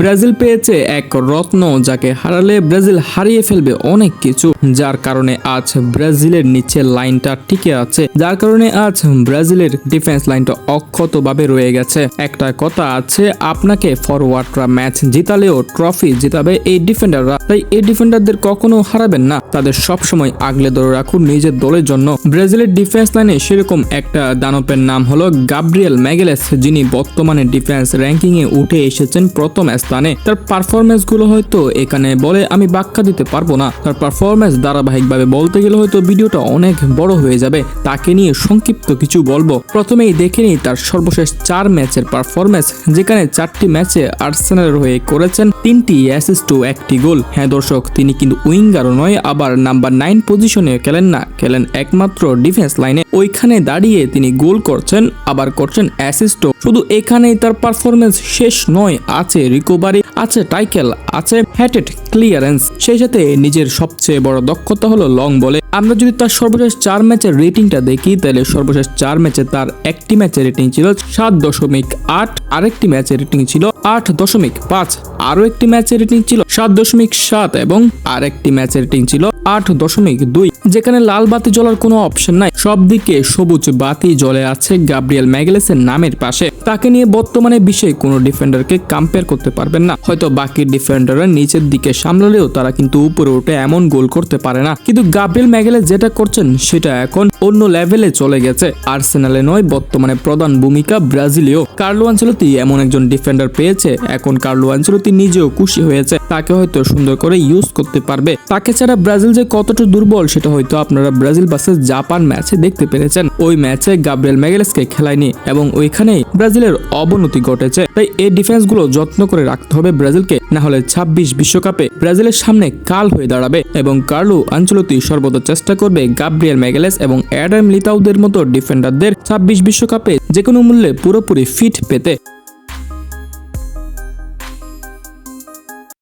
Brazil পেয়েছে এক রত্ন যাকে হারালে ব্রাজিল হারিয়ে ফেলবে অনেক কিছু। যার কারণে আজ ব্রাজিলের নিচে লাইনটা টিকে আছে। যার কারণে আজ ব্রাজিলের ডিফেন্স লাইনটা অক্ষতভাবে রয়ে গেছে। একটা কথা আছে, আপনাকে ফরওয়ার্ডরা ম্যাচ জিতালেও ট্রফি জিতাবে এই ডিফেন্ডাররা। তাই এই ডিফেন্ডারদের কখনো হারাবেন না। তাদের সবসময় আগলে ধরে রাখুন নিজের দলের জন্য। ব্রাজিলের ডিফেন্স লাইনে সেরকম একটা দানবের নাম হলো গাব্রিয়েল ম্যাগেলেস, যিনি বর্তমানে ডিফেন্স র্যাঙ্কিং এ উঠে এসেছেন প্রথম স্থানে। তার পারফরমেন্সগুলো হয়তো এখানে বলে, আমি ব্যাখ্যা দিতে পারব না। তার পারফরমেন্স ধারাবাহিকভাবে বলতে গেলে হয়তো ভিডিওটা অনেক বড় হয়ে যাবে। তাকে নিয়ে সংক্ষিপ্ত কিছু বলব। প্রথমেই দেখে নিই তার সর্বশেষ চার ম্যাচের পারফরমেন্স যেখানে চারটি ম্যাচে আর্সেনালের হয়ে করেছেন তিনটি অ্যাসিস্ট ও একটি গোল। হ্যাঁ দর্শক, তিনি কিন্তু উইঙ্গারও নয়, আবার নাম্বার নাইন পজিশনে খেলেন না, খেলেন একমাত্র ডিফেন্স লাইনে ওইখানে দাঁড়িয়ে তিনি গোল করছেন, আবার করছেন অ্যাসিস্টও শুধু এখানেই তার পারফরমেন্স শেষ নয়, আছে রিকভারি আছে টাইকেল আছে হ্যাটেড ক্লিয়ারেন্স সেই সাথে নিজের সবচেয়ে বড় দক্ষতা হলো লং বলে আমরা যদি তার সর্বশেষ চার ম্যাচের রেটিংটা দেখি, তাহলে সর্বশেষ চার ম্যাচে তার একটি ম্যাচের রেটিং ছিল সাত দশমিক আট, আরেকটি ম্যাচের রেটিং ছিল আট দশমিক পাঁচ, আরও একটি ম্যাচের রেটিং ছিল সাত দশমিক সাত এবং আরেকটি ম্যাচের রেটিং ছিল আট দশমিক দুই। যেখানে লাল বাতি জ্বলার কোনো অপশন নাই। সব দিকে সবুজ বাতি জ্বলে আছে গাব্রিয়েল ম্যাগেলেসের নামের পাশে। তাকে নিয়ে বর্তমানে বিশ্বে কোনো ডিফেন্ডারকে কম্পেয়ার করতে পারবেন না। হয়তো বাকি ডিফেন্ডাররা নিচের দিকে সামলালেও তারা কিন্তু উপরে উঠে এমন গোল করতে পারে না। কিন্তু গাব্রিয়েল ম্যাগেলেস যেটা করছেন, সেটা এখন অন্য লেভেলে চলে গেছে। আর্সেনালে নয়, বর্তমানে প্রধান ভূমিকা ব্রাজিলীয়। কার্লো আঞ্চলতি এমন একজন ডিফেন্ডার পেয়েছে। এখন কার্লো আঞ্চলতি নিজেও খুশি হয়েছে। তাকে হয়তো সুন্দর করে ইউজ করতে পারবে। তাকে ছাড়া ব্রাজিল যে কতটা দুর্বল, সেটা হয়তো আপনারা ব্রাজিল ভার্সেস জাপান ম্যাচে দেখতে পেরেছেন। ওই ম্যাচে গাব্রিয়েল ম্যাগেলেসকে খেলায়নি এবং ওইখানেই ব্রাজিলের অবনতি ঘটেছে। তাই এই ডিফেন্সগুলো যত্ন করে রাখতে হবে ব্রাজিলকে। না হলে ছাব্বিশ বিশ্বকাপে ব্রাজিলের সামনে কাল হয়ে দাঁড়াবে এবং কার্লো আঞ্চলতি সর্বদা চেষ্টা করবে গাব্রিয়েল ম্যাগেলেস এবং অ্যাডাম লিতাউদের মতো ডিফেন্ডারদের ছাব্বিশ বিশ্বকাপে যে কোনো মূল্যে পুরোপুরি ফিট পেতে।